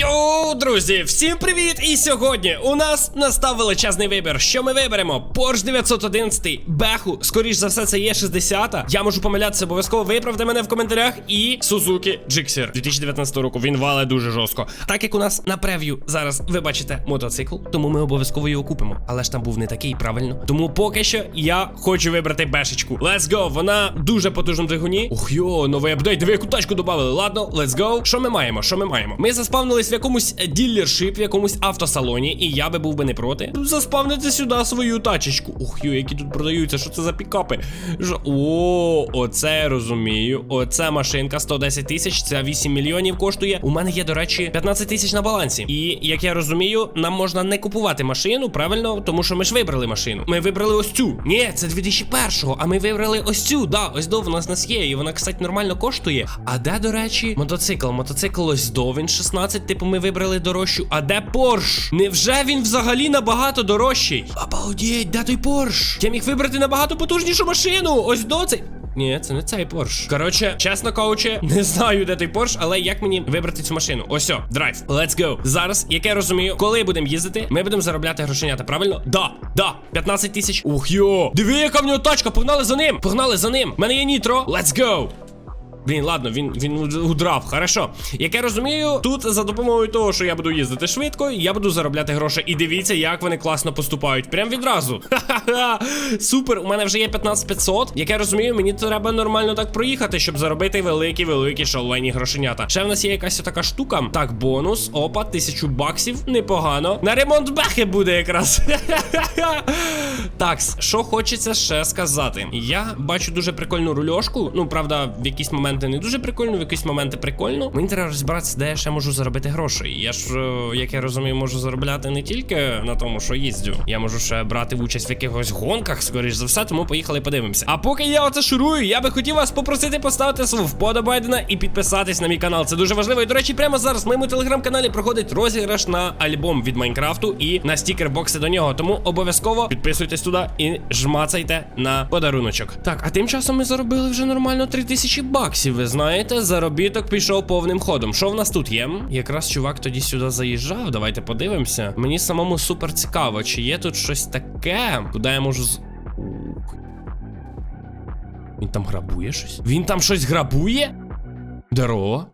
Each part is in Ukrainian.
Yo! Йоу, друзі, всім привіт! І сьогодні у нас настав величезний вибір. Що ми виберемо? Porsche 911, Беху, скоріш за все, це є 60 Я можу помилятися, обов'язково виправте мене в коментарях. І Suzuki Gixxer 2019 року. Він вале дуже жорстко. Так як у нас на прев'ю зараз ви бачите мотоцикл, тому ми обов'язково його купимо. Але ж там був не такий, правильно. Тому поки що я хочу вибрати бешечку. Let's go! Вона дуже потужна двигуні. Ух йо, новий апдейт. Диви, яку тачку додали. Ладно, let's go. Що ми маємо? Що ми маємо? Ми заспавнились в якомусь ділершип, в якомусь автосалоні, і я би був би не проти. Заспавнити сюди свою тачечку. Ух йо, які тут продаються. Що це за пікапи? Ж... О, оце я розумію. Оце машинка 110 тисяч, це 8 мільйонів коштує. У мене є, до речі, 15 тисяч на балансі. І як я розумію, нам можна не купувати машину, правильно, тому що ми ж вибрали машину. Ми вибрали ось цю. Ні, це 2001-го, а ми вибрали ось цю. Да, ось до в нас нас є. І вона, кстати, нормально коштує. А де, до речі, мотоцикл? Мотоцикл ось до він 16, типу, ми вибрали дорожчу. А де Порш? Невже він взагалі набагато дорожчий? Обалдеть, де той Порш? Я міг вибрати набагато потужнішу машину. Ось до цей. Ні, це не цей Порш. Коротше, чесно кажучи, не знаю, де той Порш, але як мені вибрати цю машину? Ось, о, драйв. Let's go. Зараз, як я розумію, коли будемо їздити, ми будемо заробляти грошенята, правильно? Да, да, 15 тисяч. Ух йо. Диви, яка в нього тачка, погнали за ним. Погнали за ним. У мене є нітро. Let's go. Блін, ладно, він він удрав. Хорошо. Як я розумію, тут за допомогою того, що я буду їздити швидко, я буду заробляти гроші. І дивіться, як вони класно поступають. Прям відразу. Ха-ха-ха. Супер, у мене вже є 15500. Як я розумію, мені треба нормально так проїхати, щоб заробити великі-великі шалені грошенята. Ще в нас є якась така штука. Так, бонус. Опа, тисячу баксів. Непогано. На ремонт бехи буде якраз. Так, що хочеться ще сказати. Я бачу дуже прикольну рульошку. Ну, правда, в якісь моменти не дуже прикольно, в якісь моменти прикольно. Мені треба розібратися, де я ще можу заробити гроші. Я ж, е, як я розумію, можу заробляти не тільки на тому, що їздю. Я можу ще брати участь в якихось гонках, скоріш за все, тому поїхали подивимося. А поки я оце шурую, я би хотів вас попросити поставити свого вподобайдена і підписатись на мій канал. Це дуже важливо. І до речі, прямо зараз в моєму телеграм-каналі проходить розіграш на альбом від Майнкрафту і на стікер-бокси до нього. Тому обов'язково підписуйтесь туди і жмацайте на подаруночок. Так, а тим часом ми заробили вже нормально 3000 баксів. Ви знаєте, заробіток пішов повним ходом. Що в нас тут є? Якраз чувак тоді сюди заїжджав. Давайте подивимося. Мені самому супер цікаво, чи є тут щось таке, куди я можу з. Він там грабує щось? Він там щось грабує? Здорово.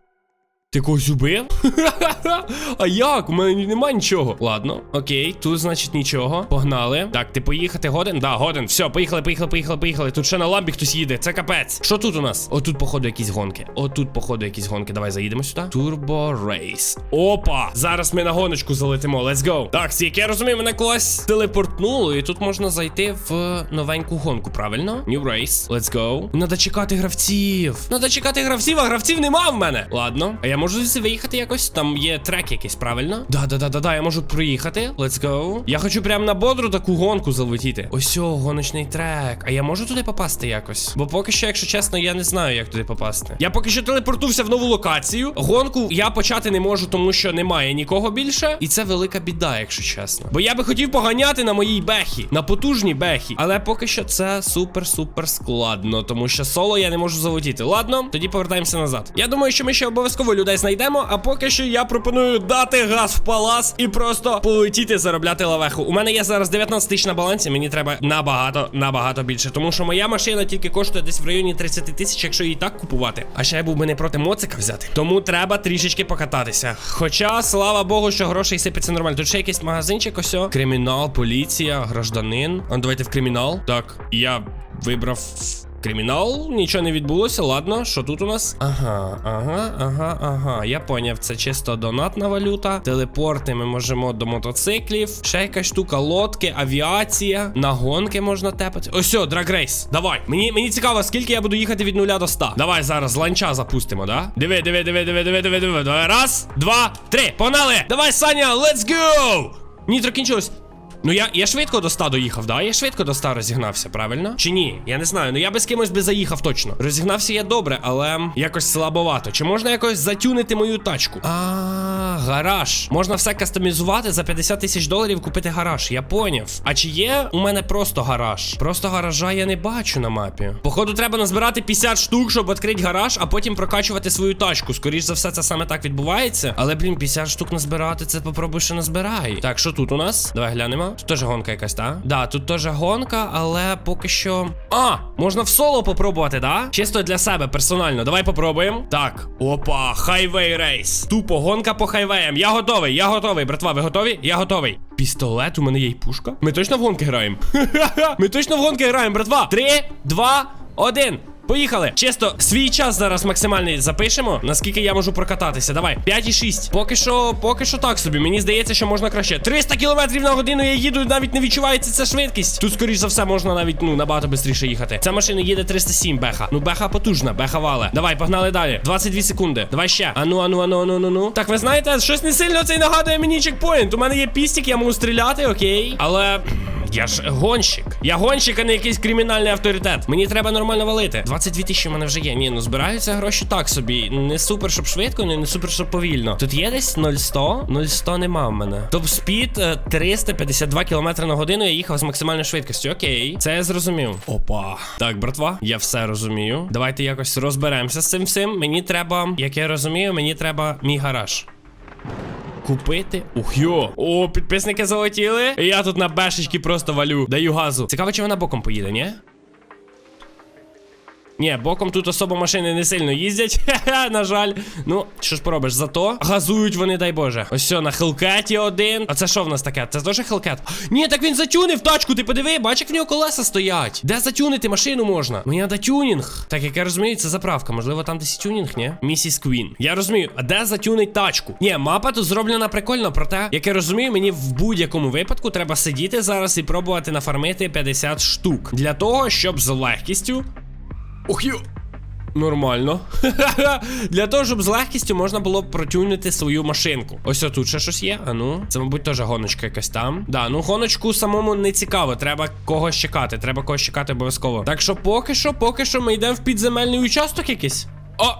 Ти когось убив? а як? У мене нема нічого. Ладно, окей, тут, значить, нічого. Погнали. Так, ти поїхати годен? Да, годен. Все, поїхали, поїхали, поїхали, поїхали. Тут ще на ламбі хтось їде. Це капець. Що тут у нас? Отут, походу, якісь гонки. Отут, походу, якісь гонки. Давай заїдемо сюди. Turbo Race. Опа! Зараз ми на гоночку залетимо. Let's go. Так, як я розумію, мене колись телепортнуло, і тут можна зайти в новеньку гонку, правильно? New Race. Let's go. Надо чекати гравців. Надо чекати гравців, а гравців нема в мене. Ладно. А я можу звідси виїхати якось? Там є трек якийсь, правильно? Да, да, да, да, да, я можу проїхати. Let's go. Я хочу прямо на бодру таку гонку залетіти. Ось о, гоночний трек. А я можу туди попасти якось? Бо поки що, якщо чесно, я не знаю, як туди попасти. Я поки що телепортувався в нову локацію. Гонку я почати не можу, тому що немає нікого більше. І це велика біда, якщо чесно. Бо я би хотів поганяти на моїй бехі, на потужній бехі. Але поки що це супер-супер складно, тому що соло я не можу залетіти. Ладно, тоді повертаємося назад. Я думаю, що ми ще обов'язково людей знайдемо. А поки що я пропоную дати газ в палас і просто полетіти заробляти лавеху. У мене є зараз 19 тисяч на балансі. Мені треба набагато, набагато більше. Тому що моя машина тільки коштує десь в районі 30 тисяч, якщо її так купувати. А ще я був би не проти моцика взяти. Тому треба трішечки покататися. Хоча, слава Богу, що грошей сипеться нормально. Тут ще якийсь магазинчик, ось. Кримінал, поліція, гражданин. А давайте в кримінал. Так, я вибрав. Кримінал, нічого не відбулося. Ладно, що тут у нас? Ага, ага, ага, ага. Я поняв, це чисто донатна валюта. Телепорти ми можемо до мотоциклів. Ще якась штука, лодки, авіація. На гонки можна тепати. Ось, драгрейс. Давай. Мені мені цікаво, скільки я буду їхати від нуля до 100. Давай зараз ланча запустимо, да? Диви, диви, диви, диви, диви, диви, диви. Раз, два, три. Погнали! Давай, Саня, let's go! Нітро кінчилось. Ну я, я швидко до 100 доїхав, да? Я швидко до 100 розігнався, правильно? Чи ні? Я не знаю. Ну я би з кимось би заїхав точно. Розігнався я добре, але якось слабовато. Чи можна якось затюнити мою тачку? А, гараж. Можна все кастомізувати за 50 тисяч доларів купити гараж. Я поняв. А чи є у мене просто гараж? Просто гаража я не бачу на мапі. Походу, треба назбирати 50 штук, щоб відкрити гараж, а потім прокачувати свою тачку. Скоріш за все, це саме так відбувається. Але, блін, 50 штук назбирати, це попробуй ще назбирай. Так, що тут у нас? Давай глянемо. Тут теж гонка якась, так? Да, тут теж гонка, але поки що. А, можна в соло попробувати, да? Чисто для себе, персонально. Давай попробуємо. Так, опа, хайвей рейс. Тупо гонка по хайвеям. Я готовий, я готовий, братва. Ви готові? Я готовий. Пістолет, у мене є й пушка. Ми точно в гонки граємо? Ми точно в гонки граємо, братва. Три, два, один. Поїхали. Чисто свій час зараз максимальний запишемо. Наскільки я можу прокататися. Давай. 5,6. Поки що, поки що так собі. Мені здається, що можна краще. 300 км на годину я їду, навіть не відчувається ця швидкість. Тут, скоріш за все, можна навіть ну набагато швидше їхати. Ця машина їде 307 беха. Ну, беха потужна, беха вале. Давай, погнали далі. 22 секунди. Давай ще. Ану, ану, ану, ану, ану, ну. Так, ви знаєте, щось не сильно цей нагадує мені чекпоінт. У мене є пістік, я можу стріляти, окей. Але. Я ж гонщик. Я гонщик, а не якийсь кримінальний авторитет. Мені треба нормально валити. 22 тисячі в мене вже є. Ні, ну збираються гроші так собі. Не супер, щоб швидко, не, не супер, щоб повільно. Тут є десь 0,100? 0,100 нема в мене. Топ спід е, 352 км на годину. Я їхав з максимальною швидкістю. Окей, це я зрозумів. Опа. Так, братва, я все розумію. Давайте якось розберемося з цим всім. Мені треба, як я розумію, мені треба мій гараж. Купити. Ух йо. О, підписники залетіли. І я тут на бешечки просто валю. Даю газу. Цікаво, чи вона боком поїде, ні? Ні, боком тут особо машини не сильно їздять. На жаль. Ну, що ж поробиш, зато газують вони, дай Боже. Ось на хелкеті один. А це що в нас таке? Це теж хелкет? Ні, так він затюнив тачку, ти подиви, бач, як в нього колеса стоять. Де затюнити машину можна? Мені треба тюнінг. Так, як я розумію, це заправка. Можливо, там десь тюнінг, ні? Місіс Квін. Я розумію, а де затюнить тачку? Ні, мапа тут зроблена прикольно, проте, як я розумію, мені в будь-якому випадку треба сидіти зараз і пробувати нафармити 50 штук. Для того, щоб з легкістю Ох йо. Нормально. Для того, щоб з легкістю можна було протюнити свою машинку. Ось отут ще щось є. А ну, це, мабуть, теж гоночка якась там. Да, ну гоночку самому не цікаво. Треба когось чекати. Треба когось чекати обов'язково. Так що поки що, поки що ми йдемо в підземельний участок якийсь. О!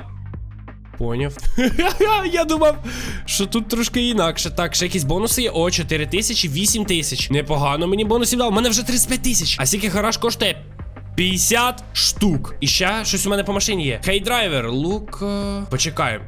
Поняв. Я думав, що тут трошки інакше. Так, ще якісь бонуси є. О, 4 тисячі, 8 тисяч. Непогано мені бонусів дав. У мене вже 35 тисяч. А скільки гараж коштує? 50 штук. І ще щось у мене по машині є. Хей драйвер, лук. Почекай.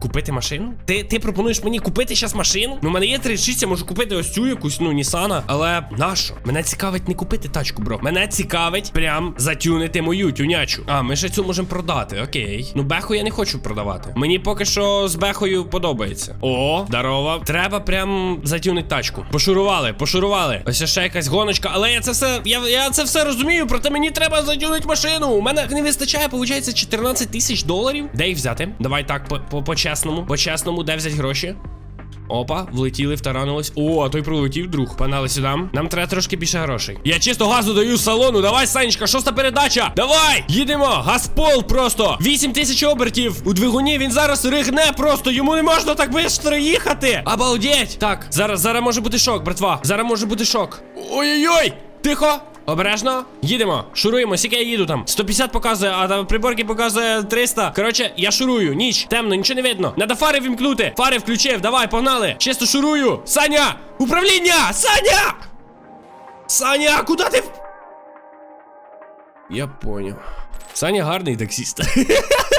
Купити машину? Ти ти пропонуєш мені купити зараз машину? Ну, у мене є 36, я можу купити ось цю якусь, ну, Нісана. Але нащо? Мене цікавить не купити тачку, бро. Мене цікавить прям затюнити мою тюнячу. А, ми ще цю можемо продати. Окей. Ну, беху я не хочу продавати. Мені поки що з бехою подобається. О, здорово. Треба прям затюнити тачку. Пошурували, пошурували. Ось ще якась гоночка. Але я це все. Я, я це все розумію, проте мені треба затюнити машину. У мене не вистачає, виходить, 14 тисяч доларів. Де їх взяти? Давай так, по, по, по чесному. По чесному, де взяти гроші? Опа, влетіли, втаранились. О, а той пролетів, друг. Панали сюди. Нам треба трошки більше грошей. Я чисто газу даю з салону. Давай, Санечка, шоста передача. Давай! Їдемо! Газпол просто! 8 тисяч обертів. У двигуні він зараз ригне просто. Йому не можна так швидко їхати. Обалдеть! Так, зараз, зараз може бути шок, братва. Зараз може бути шок. Ой-ой-ой! Тихо! Обережно, їдемо, шуруємо, скільки я їду там. 150 показує, а там приборки показує 300. Коротше, я шурую, ніч, темно, нічого не видно. Надо фари вімкнути. Фари включив, давай, погнали. Чисто шурую. Саня! Управління! Саня! Саня, куди ти? Я понял. Саня гарний таксіст.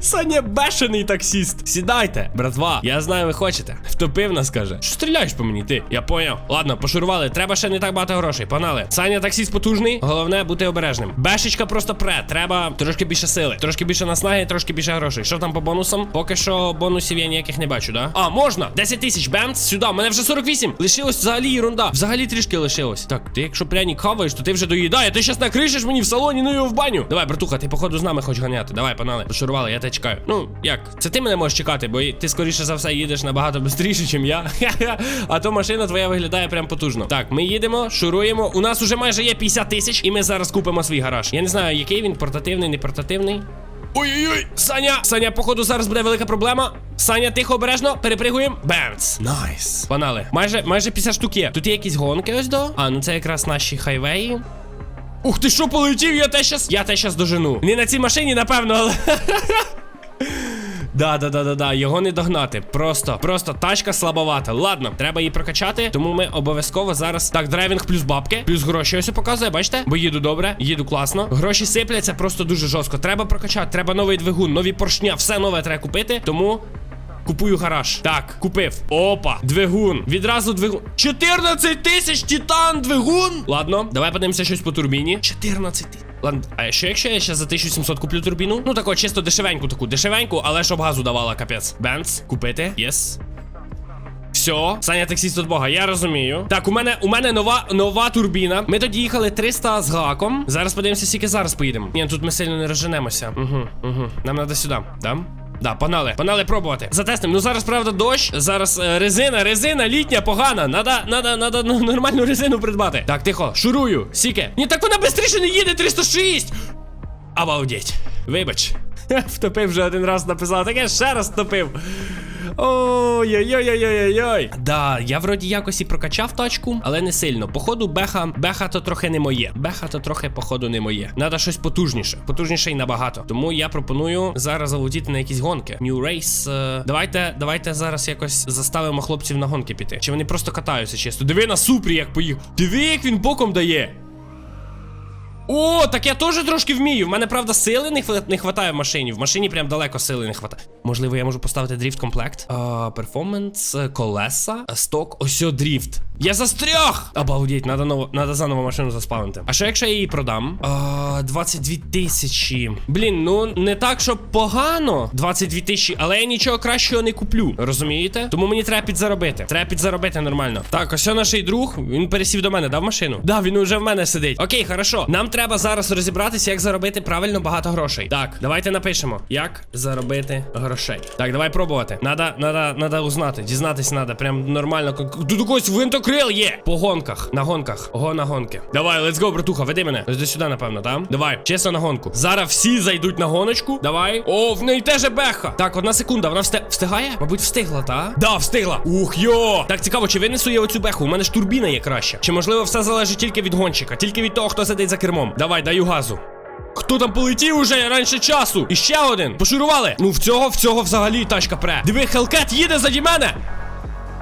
Саня бешений таксіст. Сідайте, братва. Я знаю, ви хочете. Втопив нас, каже. Що стріляєш по мені, ти? Я поняв. Ладно, пошурували. Треба ще не так багато грошей. Погнали. Саня таксіст потужний. Головне бути обережним. Бешечка просто пре. Треба трошки більше сили. Трошки більше наснаги, трошки більше грошей. Що там по бонусам? Поки що бонусів я ніяких не бачу, да? А, можна. 10 тисяч. Бемц, сюди. Мене вже 48. Лишилось взагалі ерунда. Взагалі трішки лишилось. Так, ти якщо пряник хаваєш, то ти вже доїдає. Ти щас накришиш мені в салоні, ну його в баню. Давай, братуха, ти походу з нами хочеш ганяти. Давай, панали. Пошурували, я тебе чекаю. Ну, як? Це ти мене можеш чекати, бо ти скоріше за все їдеш набагато швидше, ніж я. а то машина твоя виглядає прям потужно. Так, ми їдемо, шуруємо. У нас уже майже є 50 тисяч, і ми зараз купимо свій гараж. Я не знаю, який він портативний, не портативний. Ой-ой-ой, Саня! Саня, походу, зараз буде велика проблема. Саня, тихо, обережно, перепригуємо. Бемц. Найс. Панали. Майже, майже 50 штук є. Тут є якісь гонки ось до. А, ну це якраз наші хайвеї. Ух ти що, полетів, я те щас. Я те щас дожену. Не на цій машині, напевно, але. Да, да, да, да, да, його не догнати. Просто, просто тачка слабовата. Ладно, треба її прокачати, тому ми обов'язково зараз. Так, драйвінг плюс бабки, плюс гроші ось показує, бачите? Бо їду добре, їду класно. Гроші сипляться просто дуже жорстко. Треба прокачати, треба новий двигун, нові поршня, все нове треба купити. Тому. Купую гараж. Так, купив. Опа, двигун. Відразу двигун. 14 тисяч титан двигун. Ладно, давай подивимося щось по турбіні. 14 тисяч. Ладно, а що якщо я ще за 1700 куплю турбіну? Ну тако, чисто дешевеньку таку, дешевеньку, але щоб газу давала, капець. Бенц, купити. Єс. Все, Саня таксіст від Бога, я розумію. Так, у мене у мене нова нова турбіна. Ми тоді їхали 300 з гаком. Зараз подивимося, скільки зараз поїдемо. Ні, тут ми сильно не розженемося. Угу, угу. Нам треба сюди, да? Да, панали, панали пробувати. Затестимо. Ну зараз, правда, дощ. Зараз е, резина, резина, літня, погана. Надо, надо, надо ну, нормальну резину придбати. Так, тихо, шурую. Сіке. Ні, так вона швидше не їде, 306. Обалдеть. Вибач. Втопив вже один раз написав, таке ще раз втопив. Ой-ой-ой-ой-ой-ой. Да, я вроді якось і прокачав тачку, але не сильно. Походу, беха, беха то трохи не моє. Беха то трохи, походу, не моє. Надо щось потужніше. Потужніше і набагато. Тому я пропоную зараз залетіти на якісь гонки. New Race. е, Давайте, давайте зараз якось заставимо хлопців на гонки піти. Чи вони просто катаються чисто? Диви на супрі, як поїхав. Диви, як він боком дає. О, так я теж трошки вмію. В мене, правда, сили не, хва- не хватає в машині. В машині прям далеко сили не хватає. Можливо, я можу поставити дріфт комплект. Перформанс, колеса, сток, ось дріфт. Я застряг! Обалдеть, надо, ново, надо заново машину заспавнити. А що якщо я її продам? А, 22 тисячі. Блін, ну не так, щоб погано. 22 тисячі, але я нічого кращого не куплю. Розумієте? Тому мені треба підзаробити. Треба підзаробити нормально. Так, ось наш друг. Він пересів до мене, дав машину. Да, він уже в мене сидить. Окей, хорошо. Нам треба зараз розібратися, як заробити правильно багато грошей. Так, давайте напишемо, як заробити грошей. Так, давай пробувати. Надо, надо, надо узнати. Дізнатись надо. Прям нормально. Тут якийсь винтокрил є. По гонках. На гонках. Ого, на гонки. Давай, let's go, братуха, веди мене. Ось до сюди, напевно, там. Давай, чесно на гонку. Зараз всі зайдуть на гоночку. Давай. О, в неї теж беха. Так, одна секунда. Вона всте... встигає? Мабуть, встигла, та? Да, встигла. Ух, йо. Так цікаво, чи винесу я оцю беху? У мене ж турбіна є краща. Чи можливо все залежить тільки від гонщика, тільки від того, хто сидить за кермом. Давай, даю газу. Хто там полетів уже раніше часу? І ще один. Пошурували. Ну в цього, в цього взагалі тачка пре. Диви, Хелкет їде заді мене.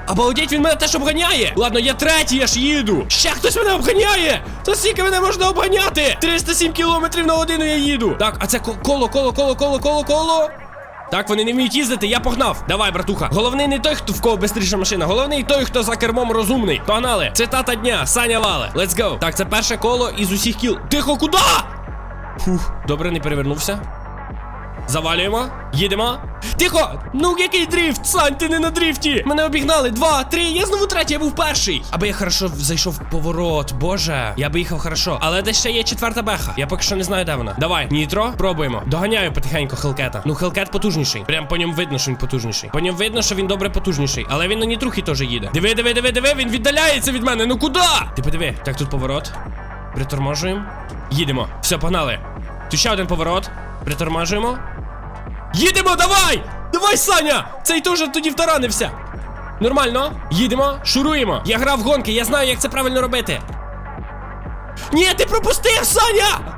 Обалдеть, він мене теж обганяє. Ладно, я третій, я ж їду. Ще хтось мене обганяє. Та скільки мене можна обганяти? 307 кілометрів на годину я їду. Так, а це коло, коло, коло, коло, коло, коло. Так, вони не вміють їздити, я погнав. Давай, братуха. Головний не той, хто в кого бистріша машина. Головний той, хто за кермом розумний. Погнали. Цитата дня. Саня Вале. Let's go. Так, це перше коло із усіх кіл. Тихо, куди? Фух, добре, не перевернувся. Завалюємо, їдемо. Тихо! Ну який дріфт? Сань, ти не на дріфті! Мене обігнали. Два, три, я знову третій, я був перший. Аби я хорошо зайшов в поворот. Боже, я би їхав хорошо. Але де ще є четверта беха. Я поки що не знаю, де вона. Давай, нітро, пробуємо. Доганяю потихеньку Хелкета. Ну, Хелкет потужніший. Прям по ньому видно, що він потужніший. По ньому видно, що він добре потужніший. Але він на нітрухі теж їде. Диви, диви, диви, диви, він віддаляється від мене. Ну куди? Ти подиви. Так, тут поворот. Приторможуємо. Їдемо. Все, погнали. Тут ще один поворот. Притормажуємо. Їдемо, давай! Давай, Саня! Цей теж тоді втаранився. Нормально, їдемо, шуруємо. Я грав в гонки, я знаю, як це правильно робити. Ні, ти пропустив, Саня!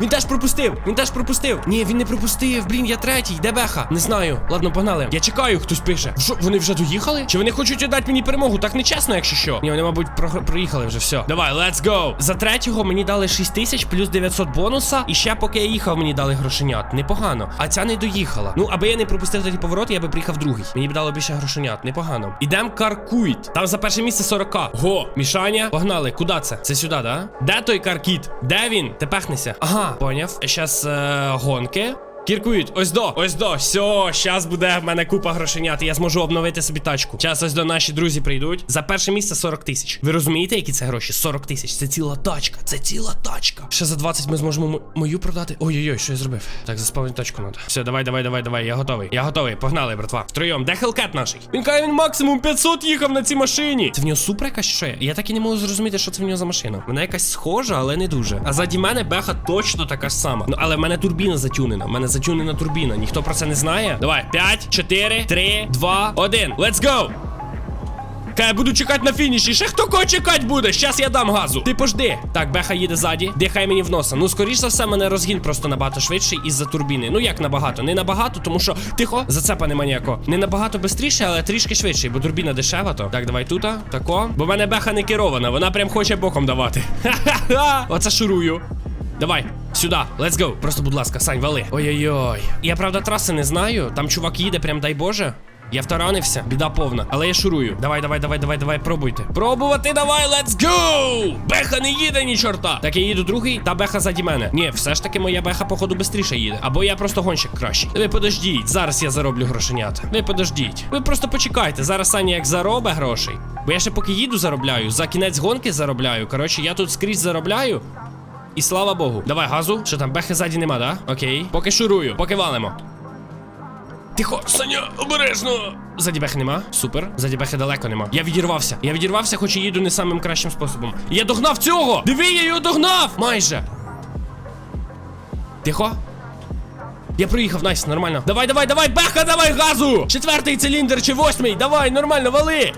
Він теж пропустив, він теж пропустив. Ні, він не пропустив. Блін, я третій. Де беха? Не знаю. Ладно, погнали. Я чекаю, хтось пише. Що, вони вже доїхали? Чи вони хочуть віддати мені перемогу? Так нечесно, якщо що. Ні, вони, мабуть, про- проїхали вже все. Давай, let's go. За третього мені дали 6 тисяч плюс 900 бонуса. І ще поки я їхав, мені дали грошенят. Непогано. А ця не доїхала. Ну, аби я не пропустив тоді поворот, я би приїхав другий. Мені б дало більше грошенят. Непогано. Ідем каркуйт. Там за перше місце 40. Го, мішання. Погнали. Куди це? Це сюди, да? Де той каркіт? Де він? Ти пехнися. Ага, поняв. Сейчас е, гонки. Кіркують, ось до, ось до. Все, щас буде в мене купа грошенят, і я зможу обновити собі тачку. Щас ось до наші друзі прийдуть. За перше місце 40 тисяч. Ви розумієте, які це гроші? 40 тисяч. Це ціла тачка. Це ціла тачка. Ще за 20 ми зможемо мою продати. Ой-ой-ой, що я зробив? Так, заспавнити тачку надо. Все, давай, давай, давай, давай. Я готовий. Я готовий. Погнали, братва. Втроєм. Де хелкет наший? Він каже, він максимум 500 їхав на цій машині. Це в нього супер якась що є? Я так і не можу зрозуміти, що це в нього за машина. Вона якась схожа, але не дуже. А заді мене беха точно така ж сама. Ну, але в мене турбіна затюнена. В мене затюнена турбіна. Ніхто про це не знає. Давай, 5, 4, 3, 2, 1. Let's go! Ка я буду чекати на фініші. Ще хто кого чекати буде? Щас я дам газу. Ти пожди. Так, беха їде ззаді. Дихай мені в носа. Ну, скоріш за все, мене розгін просто набагато швидший із-за турбіни. Ну як набагато? Не набагато, тому що тихо, зацепа нема ніякого. Не набагато швидше, але трішки швидший, бо турбіна дешева то. Так, давай тут, тако. Бо в мене беха не керована, вона прям хоче боком давати. Ха-ха-ха! Оце шурую. Давай, сюди, let's go. Просто, будь ласка, Сань, вали. Ой-ой-ой. Я правда траси не знаю. Там чувак їде, прям дай Боже. Я втаранився, біда повна, але я шурую. Давай, давай, давай, давай, давай, пробуйте. Пробувати давай, let's go! Беха не їде ні чорта. Так, я їду другий, та беха заді мене. Ні, все ж таки моя беха, походу, швидше їде. Або я просто гонщик кращий. Ви подождіть, зараз я зароблю грошенят. Ви подождіть. Ви просто почекайте. Зараз Саня як заробе грошей. Бо я ще поки їду, заробляю. За кінець гонки заробляю. Коротше, я тут скрізь заробляю. І слава Богу. Давай газу. Що там, бехи ззаді нема, да? Окей. Поки шурую, поки валимо. Тихо, Саня, обережно. Заді бехи нема. Супер. Заді бехи далеко нема. Я відірвався. Я відірвався, хоч і їду не самим кращим способом. Я догнав цього! Диви, я його догнав! Майже. Тихо. Я проїхав, найс, нормально. Давай, давай, давай, беха, давай газу! Четвертий циліндр чи восьмий. Давай, нормально, вали!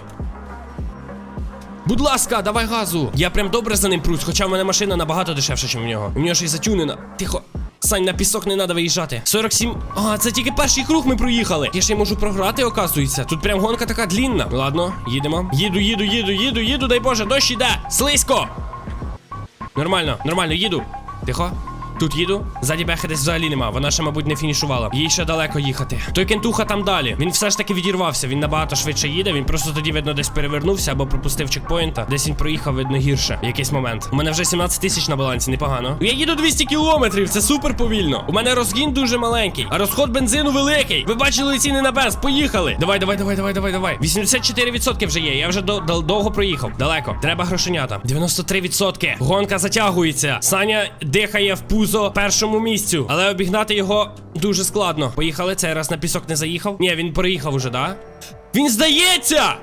Будь ласка, давай газу. Я прям добре за ним прусь, хоча в мене машина набагато дешевша, ніж в нього. У нього ще й затюнена. Тихо. Сань, на пісок не треба виїжджати. 47. А, це тільки перший круг ми проїхали. Я ще й можу програти, оказується. Тут прям гонка така длінна. Ладно, їдемо. Їду, їду, їду, їду, їду, дай Боже, дощ іде. Слизько. Нормально, нормально, їду. Тихо. Тут їду. Ззаді бехи десь взагалі нема. Вона ще, мабуть, не фінішувала. Їй ще далеко їхати. Той кентуха там далі. Він все ж таки відірвався. Він набагато швидше їде. Він просто тоді, видно, десь перевернувся або пропустив чекпоінта. Десь він проїхав, видно, гірше. Якийсь момент. У мене вже 17 тисяч на балансі, непогано. Я їду 200 кілометрів, це супер повільно. У мене розгін дуже маленький, а розход бензину великий. Ви бачили ціни на без. Поїхали. Давай, давай, давай, давай, давай, давай. 84% вже є. Я вже до, до- довго проїхав. Далеко. Треба грошенята. 93%. Гонка затягується. Саня дихає в пузо першому місцю, але обігнати його дуже складно. Поїхали. Цей раз на пісок не заїхав. Ні, він проїхав уже, да? Він здається!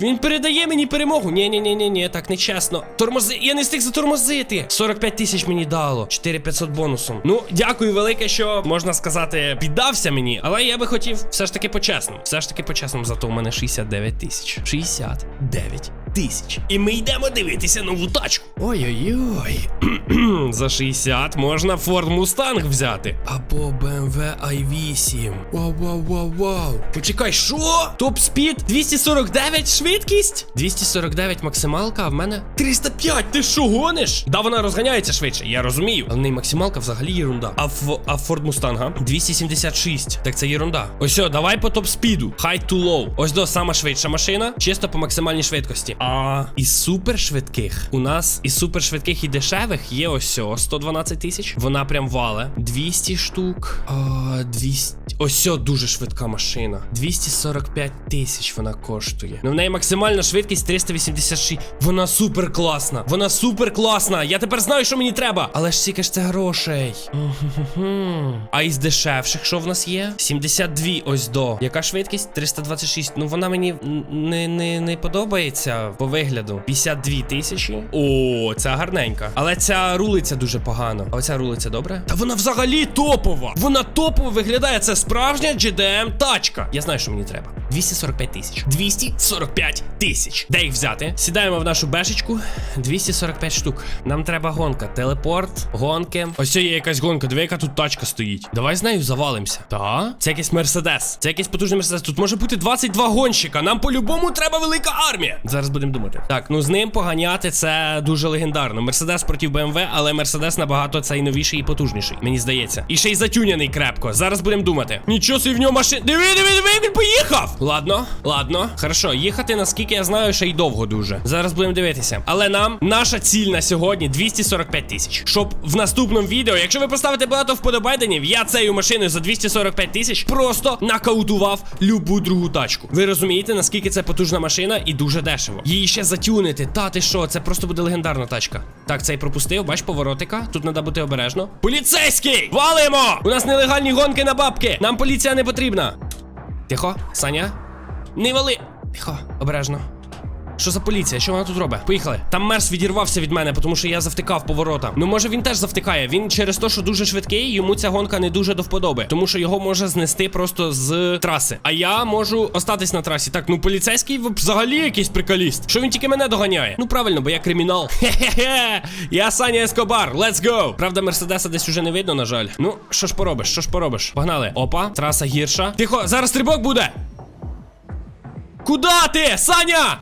Він передає мені перемогу. Ні, ні, ні, ні, ні, так нечесно. Тормози. Я не встиг затормозити. 45 тисяч мені дало. 4500 бонусом. Ну, дякую велике, що можна сказати, піддався мені. Але я би хотів все ж таки по-чесному. Все ж таки по-чесному, зато у мене 69 тисяч. 69 тисяч. І ми йдемо дивитися нову тачку. Ой-ой-ой. За 60 можна Ford Mustang взяти. Або BMW i8. Вау, вау, вау, вау. Почекай, що? Топ спід 249 швидкість? 249 максималка, а в мене 305. Ти що гониш? Да, вона розганяється швидше, я розумію. Але в неї максималка взагалі єрунда. А в а Ford Mustang, 276. Так це єрунда. Ось, о, давай по топ спіду. High to low. Ось до сама швидша машина, чисто по максимальній швидкості. А із супершвидких у нас із супершвидких і дешевих є ось о, 112 тисяч. Вона прям вале. 200 штук. А, 200. Ось дуже швидка машина. 245 тисяч вона коштує. Ну в неї максимальна швидкість 386. Вона супер класна. Вона супер класна. Я тепер знаю, що мені треба. Але ж скільки ж це грошей. А із дешевших, що в нас є? 72 ось до. Яка швидкість? 326. Ну вона мені не, не, не подобається по вигляду. 52 тисячі. О, ця гарненька. Але ця рулиця дуже погано. А оця рулиця добре? Та вона взагалі топова. Вона топово виглядає. Це справжня GDM тачка. Я знаю, що мені треба. 245 тисяч. 245 тисяч. Де їх взяти? Сідаємо в нашу бешечку. 245 штук. Нам треба гонка. Телепорт, гонки. Ось є якась гонка. Диви, яка тут тачка стоїть. Давай з нею завалимося. Та? Це якийсь мерседес. Це якийсь потужний мерседес. Тут може бути 22 гонщика. Нам по-любому треба велика армія. Зараз будемо думати. Так, ну з ним поганяти це дуже легендарно. Мерседес проти БМВ, але мерседес набагато цей новіший і потужніший. Мені здається. І ще й затюняний крепко. Зараз будемо думати. Нічого собі в нього машин. Диви, диви, диви, він поїхав! Ладно, ладно. Хорошо, їхати, наскільки я знаю, ще й довго дуже. Зараз будемо дивитися. Але нам наша ціль на сьогодні 245 тисяч. Щоб в наступному відео, якщо ви поставите багато вподобайденів, я цією машиною за 245 тисяч просто нокаутував любу другу тачку. Ви розумієте, наскільки це потужна машина і дуже дешево. Її ще затюнити. Та ти що, це просто буде легендарна тачка. Так, цей пропустив, бач, поворотика. Тут треба бути обережно. Поліцейський! Валимо! У нас нелегальні гонки на бабки. Нам поліція не потрібна. Тихо, Саня. Не вали. Тихо, обережно. Що за поліція? Що вона тут робить? Поїхали. Там мерс відірвався від мене, тому що я завтикав поворота. Ну може він теж завтикає. Він через те, що дуже швидкий, йому ця гонка не дуже до вподоби, тому що його може знести просто з траси. А я можу остатись на трасі. Так, ну поліцейський взагалі якийсь приколіст. Що він тільки мене доганяє? Ну правильно, бо я кримінал. Хе-хе-хе. Я Саня Ескобар. Let's go. Правда, мерседеса десь уже не видно, на жаль. Ну, що ж поробиш? Що ж поробиш? Погнали. Опа, траса гірша. Тихо, зараз стрибок буде. Куда ти, Саня?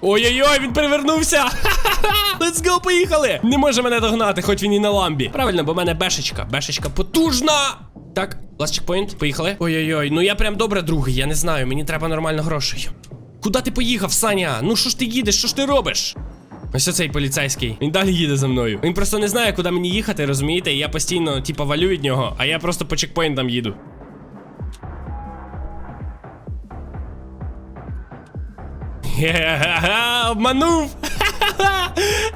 Ой-ой-ой, він перевернувся! Let's go, поїхали! Не може мене догнати, хоч він і на ламбі. Правильно, бо в мене бешечка. Бешечка потужна! Так, last чекпоінт, поїхали. Ой-ой-ой, ну я прям добре другий, я не знаю, мені треба нормально грошей. Куда ти поїхав, Саня? Ну що ж ти їдеш? Що ж ти робиш? Ось оцей поліцейський. Він далі їде за мною. Він просто не знає, куди мені їхати, розумієте? Я постійно, типа, валю від нього, а я просто по чекпоінтам їду. Обманув.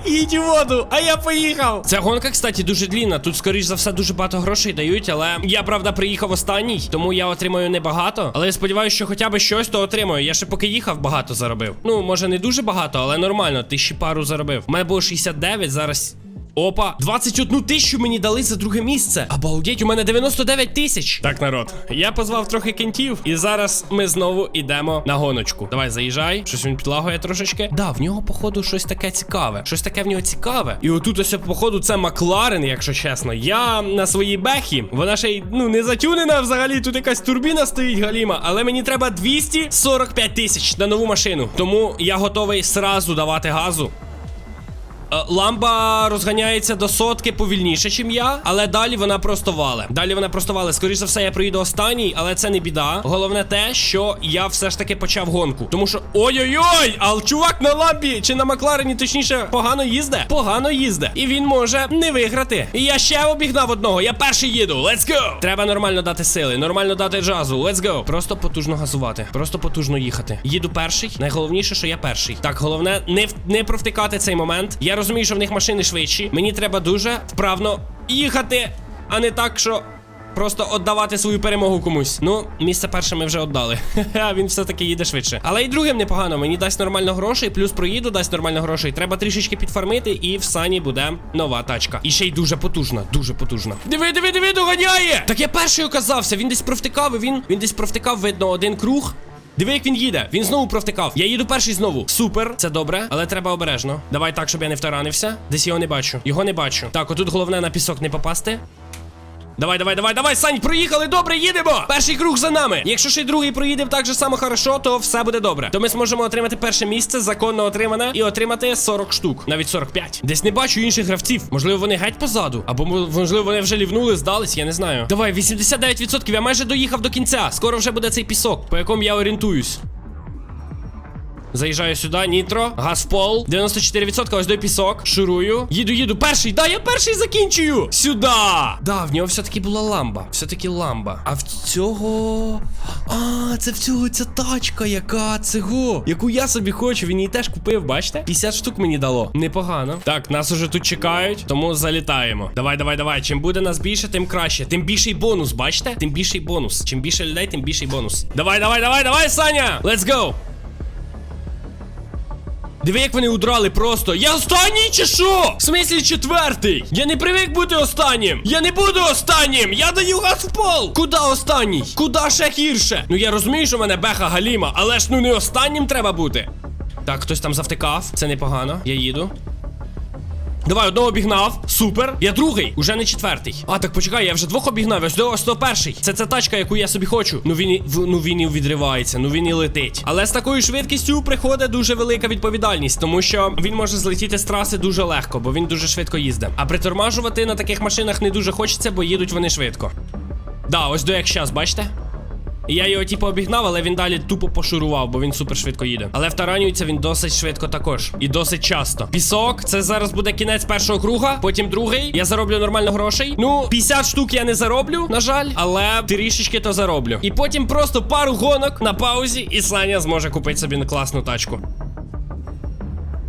Їдь у воду, а я поїхав. Ця гонка, кстати, дуже длінна. Тут, скоріш за все, дуже багато грошей дають, але я, правда, приїхав останній, тому я отримаю небагато. Але я сподіваюся, що хоча б щось то отримаю. Я ще поки їхав, багато заробив. Ну, може, не дуже багато, але нормально, тисячі пару заробив. У мене було 69, зараз. Опа, 21 тисячу мені дали за друге місце. Обалдеть, у мене 99 тисяч. Так, народ, я позвав трохи кентів, і зараз ми знову йдемо на гоночку. Давай, заїжджай. Щось він підлагує трошечки. Да, в нього, походу, щось таке цікаве. Щось таке в нього цікаве. І отут ось, походу, це Макларен, якщо чесно. Я на своїй бехі. Вона ще й ну не затюнена взагалі. Тут якась турбіна стоїть галіма, але мені треба 245 тисяч на нову машину. Тому я готовий сразу давати газу. Е, Ламба розганяється до сотки повільніше, чим я, але далі вона просто вале. Далі вона просто вале. Скоріше за все, я приїду останній, але це не біда. Головне те, що я все ж таки почав гонку. Тому що. Ой-ой-ой! А чувак на ламбі чи на Макларені, точніше, погано їзде. Погано їзде. І він може не виграти. І я ще обігнав одного. Я перший їду. Let's go! Треба нормально дати сили, нормально дати джазу. Let's go. Просто потужно газувати. Просто потужно їхати. Їду перший. Найголовніше, що я перший. Так, головне, не, не провтикати цей момент. Я розумію, що в них машини швидші. Мені треба дуже вправно їхати, а не так, що. Просто віддавати свою перемогу комусь. Ну, місце перше ми вже віддали. Він все-таки їде швидше. Але і другим непогано. Мені дасть нормально грошей, плюс проїду, дасть нормально грошей. Треба трішечки підфармити, і в сані буде нова тачка. І ще й дуже потужна, дуже потужна. Диви, диви, диви, доганяє! Так я перший оказався. Він десь провтикав, і він, він десь провтикав, видно, один круг. Диви, як він їде. Він знову провтикав. Я їду перший знову. Супер, це добре, але треба обережно. Давай так, щоб я не втаранився. Десь його не бачу. Його не бачу. Так, отут головне на пісок не попасти. Давай, давай, давай, давай, Сань, проїхали, добре, їдемо! Перший круг за нами. Якщо ще й другий проїде так же само хорошо, то все буде добре. То ми зможемо отримати перше місце, законно отримане, і отримати 40 штук, навіть 45. Десь не бачу інших гравців. Можливо, вони геть позаду. Або можливо, вони вже лівнули, здались, я не знаю. Давай, 89%, я майже доїхав до кінця. Скоро вже буде цей пісок, по якому я орієнтуюсь. Заїжджаю сюди, нітро, газ пол, 94%, ось до пісок. Шурую. Їду, їду. Перший. Да, я перший закінчую. Сюди. Да, в нього все-таки була ламба. Все-таки ламба. А в цього. А, це в цього ця тачка, яка цього. Яку я собі хочу. Він її теж купив, бачите? 50 штук мені дало. Непогано. Так, нас уже тут чекають, тому залітаємо. Давай, давай, давай. Чим буде нас більше, тим краще. Тим більший бонус, бачите? Тим більший бонус. Чим більше людей, тим більший бонус. Давай, давай, давай, давай, Саня! Let's go! Диви, як вони удрали просто. Я останній чи що? В смислі четвертий? Я не привик бути останнім. Я не буду останнім. Я даю газ в пол. Куда останній? Куда ще гірше? Ну я розумію, що в мене беха галіма, але ж ну не останнім треба бути. Так, хтось там завтикав. Це непогано. Я їду. Давай, одного обігнав. Супер. Я другий, уже не четвертий. А, так почекай, я вже двох обігнав. Ось до ось перший. Це ця тачка, яку я собі хочу. Ну він і в- ну він і відривається, ну він і летить. Але з такою швидкістю приходить дуже велика відповідальність, тому що він може злетіти з траси дуже легко, бо він дуже швидко їздить. А притормажувати на таких машинах не дуже хочеться, бо їдуть вони швидко. Да, ось до як щас, бачите? Я його типу обігнав, але він далі тупо пошурував, бо він супер швидко їде. Але втаранюється він досить швидко також. І досить часто. Пісок, це зараз буде кінець першого круга, потім другий. Я зароблю нормально грошей. Ну, 50 штук я не зароблю, на жаль, але трішечки то зароблю. І потім просто пару гонок на паузі, і Саня зможе купити собі класну тачку.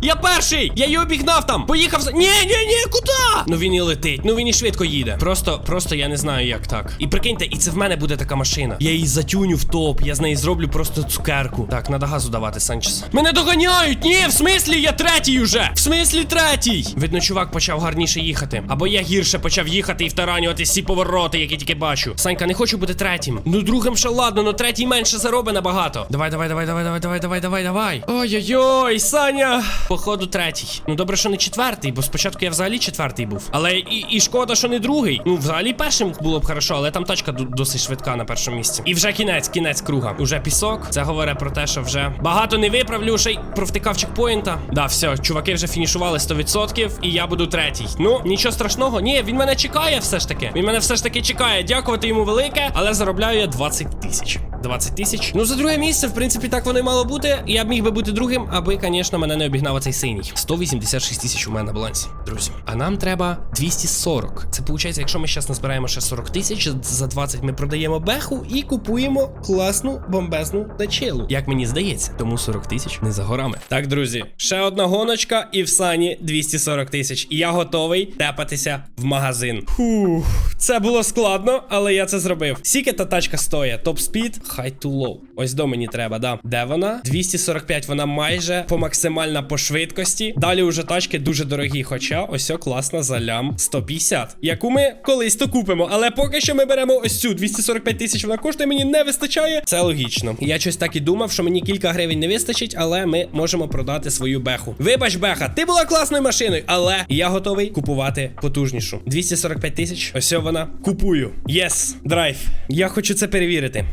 Я перший! Я її обігнав там! Поїхав. Ні, ні, ні, куди? Ну він і летить, ну він і швидко їде. Просто, просто я не знаю, як так. І прикиньте, і це в мене буде така машина. Я її затюню в топ, я з неї зроблю просто цукерку. Так, надо газу давати, Санчес. Мене доганяють! Ні, в смислі я третій уже! В смислі третій! Видно, чувак почав гарніше їхати. Або я гірше почав їхати і втаранювати всі повороти, які тільки бачу. Санька, не хочу бути третім. Ну другим ще ладно, ну третій менше заробить набагато. Давай, давай, давай, давай, давай, давай, давай, давай, давай. Ой-ой-ой, Саня. Походу, третій. Ну добре, що не четвертий, бо спочатку я взагалі четвертий був. Але і, і шкода, що не другий. Ну, взагалі першим було б хорошо, але там тачка досить швидка на першому місці. І вже кінець, кінець круга. Уже пісок. Це говорить про те, що вже багато не виправлю, ще й провтикав чекпоінта. Да, все, чуваки вже фінішували 100%, і я буду третій. Ну, нічого страшного. Ні, він мене чекає все ж таки. Він мене все ж таки чекає. Дякувати йому велике, але заробляю я 20 тисяч. 20 тисяч. Ну, за друге місце, в принципі, так воно і мало бути. Я б міг би бути другим, аби, звісно, мене не обігнав цей синій. 186 тисяч у мене на балансі, друзі. А нам треба 240. Це виходить, якщо ми зараз назбираємо ще 40 тисяч, за 20 ми продаємо беху і купуємо класну бомбезну дачилу. Як мені здається, тому 40 тисяч не за горами. Так, друзі, ще одна гоночка, і в сані 240 тисяч. І я готовий тепатися в магазин. Фух, це було складно, але я це зробив. Скільки та тачка стоїть? Топ спід, хай too low. Ось до мені треба, да. Де вона? 245, вона майже по максимальна по швидкості. Далі уже тачки дуже дорогі, хоча ось о, класна за лям 150, яку ми колись то купимо. Але поки що ми беремо ось цю 245 тисяч. Вона коштує, мені не вистачає. Це логічно. Я щось так і думав, що мені кілька гривень не вистачить, але ми можемо продати свою беху. Вибач, беха, ти була класною машиною, але я готовий купувати потужнішу. 245 тисяч. Ось вона. Купую. Єс, драйв. Я хочу це перевірити.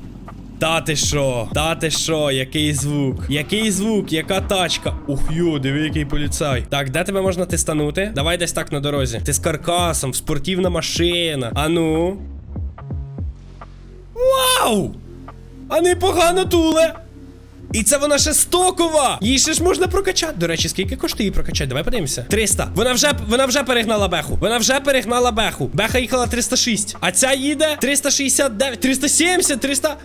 Та ти що? Та ти що? Який звук? Який звук? Яка тачка? Ух йо, диви, який поліцай. Так, де тебе можна тистанути? Давай десь так на дорозі. Ти з каркасом, спортивна машина. Ану. Вау! А непогано туле! І це вона ще стокова! Її ще ж можна прокачати. До речі, скільки коштує її прокачати? Давай подивимося. 300. Вона вже вона вже перегнала беху. Вона вже перегнала беху. Беха їхала 306. А ця їде 369, 370, 300.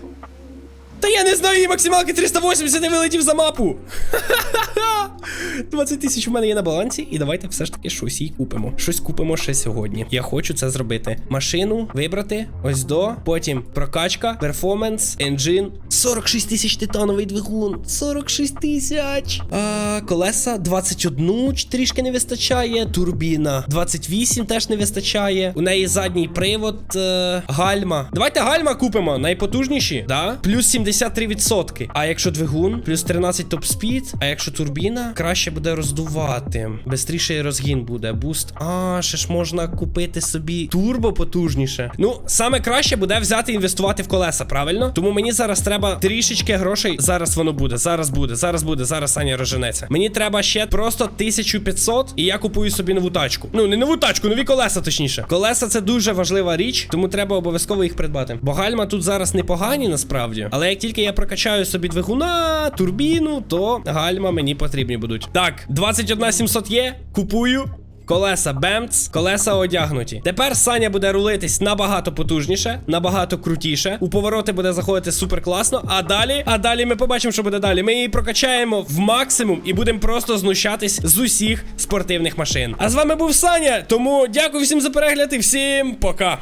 Та я не знаю, її максималки 380 не вилетів за мапу. 20 тисяч у мене є на балансі, і давайте все ж таки щось їй купимо. Щось купимо ще сьогодні. Я хочу це зробити. Машину вибрати. Ось до. Потім прокачка, перформанс, енджин. 46 тисяч титановий двигун. 46 тисяч. А, колеса 21 трішки не вистачає. Турбіна 28 теж не вистачає. У неї задній привод. Е, гальма. Давайте гальма купимо. Найпотужніші. Да? Плюс 73%. А якщо двигун, плюс 13 топ спід. А якщо турбіна, краще буде роздувати. Бистріший розгін буде. Буст. А, ще ж можна купити собі турбо потужніше. Ну, саме краще буде взяти інвестувати в колеса, правильно? Тому мені зараз треба трішечки грошей. Зараз воно буде. Зараз буде. Зараз буде. Зараз Саня розженеться. Мені треба ще просто 1500, і я купую собі нову тачку. Ну, не нову тачку, нові колеса, точніше. Колеса це дуже важлива річ, тому треба обов'язково їх придбати. Бо гальма тут зараз непогані насправді. Але як тільки я прокачаю собі двигуна, турбіну, то гальма мені потрібні будуть. Так, 21 700 є. Купую. Колеса Бемц, колеса одягнуті. Тепер Саня буде рулитись набагато потужніше, набагато крутіше. У повороти буде заходити супер класно. А далі, а далі ми побачимо, що буде далі. Ми її прокачаємо в максимум і будемо просто знущатись з усіх спортивних машин. А з вами був Саня. Тому дякую всім за перегляд і всім пока.